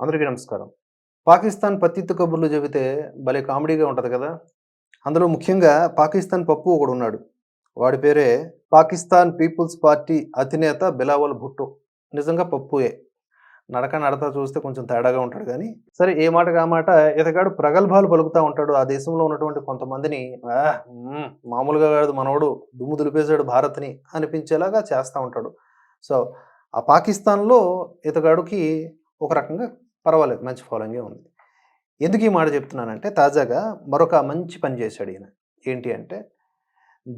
అందరికీ నమస్కారం. పాకిస్తాన్ పత్తిత్తు కబుర్లు చెబితే భలే కామెడీగా ఉంటుంది కదా? అందులో ముఖ్యంగా పాకిస్తాన్ పప్పు ఒకడు ఉన్నాడు. వాడి పేరే పాకిస్తాన్ పీపుల్స్ పార్టీ అధినేత బిలావల్ భుట్టో. నిజంగా పప్పుయే. నడక నడతా చూస్తే కొంచెం తేడాగా ఉంటాడు కానీ సరే ఏ మాట కామాట ఇతగాడు ప్రగల్భాలు పలుకుతూ ఉంటాడు ఆ దేశంలో ఉన్నటువంటి కొంతమందిని మామూలుగా కాదు మనవడు దుమ్ము దులిపేశాడు భారత్ని అనిపించేలాగా చేస్తూ ఉంటాడు. సో ఆ పాకిస్తాన్లో ఇతగాడికి ఒక రకంగా పర్వాలేదు మంచి ఫాలోయింగే ఉంది. ఎందుకు ఈ మాట చెప్తున్నానంటే తాజాగా మరొక మంచి పని చేశాడు ఈయన. ఏంటి అంటే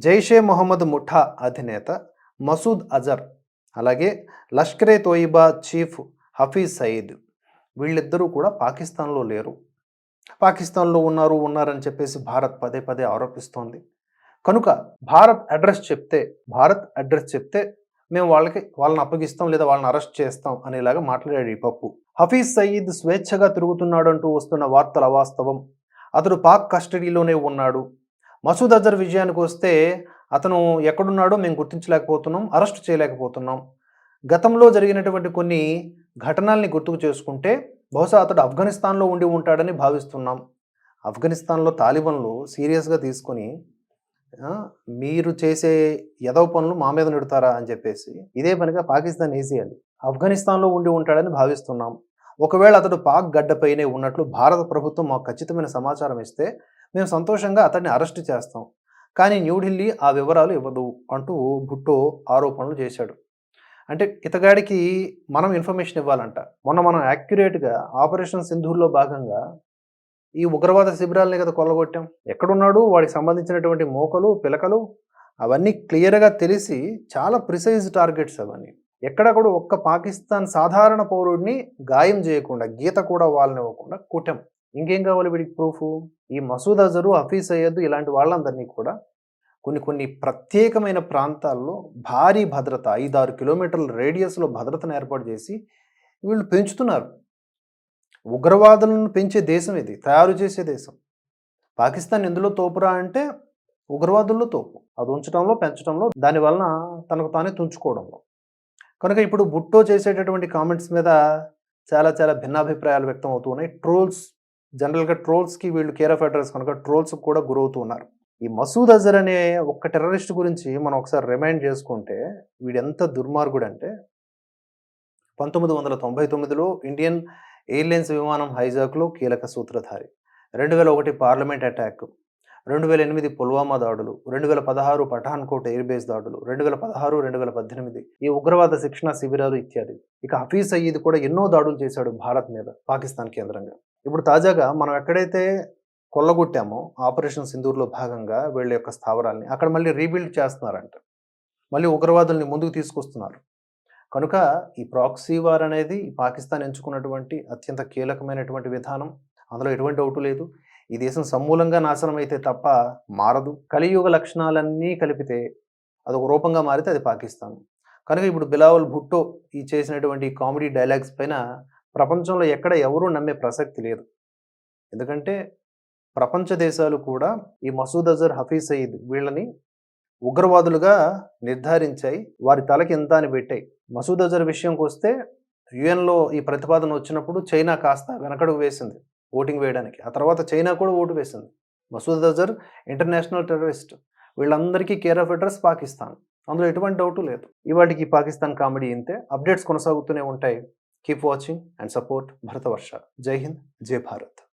జైషే మొహమ్మద్ ముఠా అధినేత మసూద్ అజర్ అలాగే లష్కరే తోయిబా చీఫ్ హఫీజ్ సయీద్ వీళ్ళిద్దరూ కూడా పాకిస్తాన్లో లేరు. పాకిస్తాన్లో ఉన్నారు ఉన్నారని చెప్పేసి భారత్ పదే పదే ఆరోపిస్తోంది. కనుక భారత్ అడ్రస్ చెప్తే భారత్ అడ్రస్ చెప్తే మేము వాళ్ళకి వాళ్ళని అప్పగిస్తాం లేదా వాళ్ళని అరెస్ట్ చేస్తాం అనేలాగా మాట్లాడాడు ఈ పప్పు. హఫీజ్ సయీద్ స్వేచ్ఛగా తిరుగుతున్నాడు అంటూ వస్తున్న వార్తలు అవాస్తవం అతడు పాక్ కస్టడీలోనే ఉన్నాడు. మసూద్ అజర్ విజయానికి వస్తే అతను ఎక్కడున్నాడో మేము గుర్తించలేకపోతున్నాం అరెస్ట్ చేయలేకపోతున్నాం. గతంలో జరిగినటువంటి కొన్ని ఘటనల్ని గుర్తుకు చేసుకుంటే బహుశా అతడు ఆఫ్ఘనిస్తాన్లో ఉండి ఉంటాడని భావిస్తున్నాం. ఆఫ్ఘనిస్తాన్లో తాలిబన్లు సీరియస్గా తీసుకొని మీరు చేసే ఎదవ పనులు మా మీద నెడుతారా అని చెప్పేసి ఇదే పనిగా పాకిస్తాన్ వేసేయాలి ఆఫ్ఘనిస్తాన్లో ఉండి ఉంటాడని భావిస్తున్నాం. ఒకవేళ అతడు పాక్ గడ్డపైనే ఉన్నట్లు భారత ప్రభుత్వం మాకు ఖచ్చితమైన సమాచారం ఇస్తే మేము సంతోషంగా అతన్ని అరెస్ట్ చేస్తాం. కానీ న్యూఢిల్లీ ఆ వివరాలు ఇవ్వదు అంటూ భుట్టో ఆరోపణలు చేశాడు. అంటే ఇతగాడికి మనం ఇన్ఫర్మేషన్ ఇవ్వాలంట. మొన్న మనం యాక్యురేట్గా ఆపరేషన్ సింధూర్లో భాగంగా ఈ ఉగ్రవాద శిబిరాలని కదా కొల్లగొట్టాం. ఎక్కడున్నాడు? వాడికి సంబంధించినటువంటి మోకలు పిలకలు అవన్నీ క్లియర్గా తెలిసి చాలా ప్రిసైజ్ టార్గెట్స్ అవన్నీ. ఎక్కడ కూడా ఒక్క పాకిస్తాన్ సాధారణ పౌరుడిని గాయం చేయకుండా గీత కూడా వాళ్ళనివ్వకుండా కుట్టాం. ఇంకేం కావాలి వీడికి ప్రూఫ్ ఈ మసూద్ అజరు హఫీజ్ సయ్యద్ ఇలాంటి వాళ్ళందరినీ కూడా కొన్ని కొన్ని ప్రత్యేకమైన ప్రాంతాల్లో భారీ భద్రత ఐదారు కిలోమీటర్ల రేడియస్లో భద్రతను ఏర్పాటు చేసి వీళ్ళు పెంచుతున్నారు. ఉగ్రవాదులను పెంచే దేశం ఇది తయారు చేసే దేశం. పాకిస్తాన్ ఎందులో తోపురా అంటే ఉగ్రవాదుల్లో తోపు. అది ఉంచడంలో పెంచడంలో దానివలన తనకు తానే తుంచుకోవడంలో. కనుక ఇప్పుడు బుట్టో చేసేటటువంటి కామెంట్స్ మీద చాలా చాలా భిన్నాభిప్రాయాలు వ్యక్తం అవుతూ ఉన్నాయి. ట్రోల్స్ జనరల్గా ట్రోల్స్కి వీళ్ళు కేర్ ఆఫ్ అడ్రస్ కనుక ట్రోల్స్ కూడా గురవుతూ ఉన్నారు. ఈ మసూద్ అజర్ అనే ఒక్క టెర్రరిస్ట్ గురించి మనం ఒకసారి రిమైండ్ చేసుకుంటే వీడు ఎంత దుర్మార్గుడు అంటే పంతొమ్మిది వందల తొంభై తొమ్మిదిలో ఇండియన్ ఎయిర్లైన్స్ విమానం హైజాక్లో కీలక సూత్రధారి. రెండు వేల ఒకటి పార్లమెంట్ అటాక్. రెండు వేల ఎనిమిది పుల్వామా దాడులు. రెండు వేల పదహారు పఠాన్కోట్ ఎయిర్ బేస్ దాడులు. రెండు వేల పదహారు రెండు వేల పద్దెనిమిది ఈ ఉగ్రవాద శిక్షణ శిబిరాలు ఇత్యాది. ఇక హఫీజ్ సయీద్ కూడా ఎన్నో దాడులు చేశాడు భారత్ మీద పాకిస్తాన్ కేంద్రంగా. ఇప్పుడు తాజాగా మనం ఎక్కడైతే కొల్లగొట్టామో ఆపరేషన్ సింధూర్లో భాగంగా వీళ్ళ యొక్క స్థావరాల్ని అక్కడ మళ్ళీ రీబిల్డ్ చేస్తున్నారంట. మళ్ళీ ఉగ్రవాదుల్ని ముందుకు తీసుకొస్తున్నారు. కనుక ఈ ప్రాక్సీ వార్ అనేది పాకిస్తాన్ ఎంచుకున్నటువంటి అత్యంత కీలకమైనటువంటి విధానం. అందులో ఎటువంటి డౌటు లేదు. ఈ దేశం సమూలంగా నాశనం అయితే తప్ప మారదు. కలియుగ లక్షణాలన్నీ కలిపితే అది ఒక రూపంగా మారితే అది పాకిస్తాన్. కనుక ఇప్పుడు బిలావల్ భుట్టో ఈ చేసినటువంటి కామెడీ డైలాగ్స్ పైన ప్రపంచంలో ఎక్కడ ఎవరూ నమ్మే ప్రసక్తి లేదు. ఎందుకంటే ప్రపంచ దేశాలు కూడా ఈ మసూద్ అజర్ హఫీజ్ సయీద్ వీళ్ళని ఉగ్రవాదులుగా నిర్ధారించాయి. వారి తలకి ఎంత అని పెట్టాయి. మసూద్ అజర్ విషయంకి వస్తే యుఎన్లో ఈ ప్రతిపాదన వచ్చినప్పుడు చైనా కాస్త వెనకడుగు వేసింది ఓటింగ్ వేయడానికి. ఆ తర్వాత చైనా కూడా ఓటు వేసింది. Masood Azhar international terrorist. వీళ్ళందరికీ కేర్ ఆఫ్ అడ్రస్ పాకిస్తాన్. అందులో ఎటువంటి డౌటు లేదు. ఇవాటికి పాకిస్తాన్ కామెడీ ఇంతే. అప్డేట్స్ కొనసాగుతూనే ఉంటాయి. Keep watching and support Bharatavarsha. Jai Hind Jai Bharat.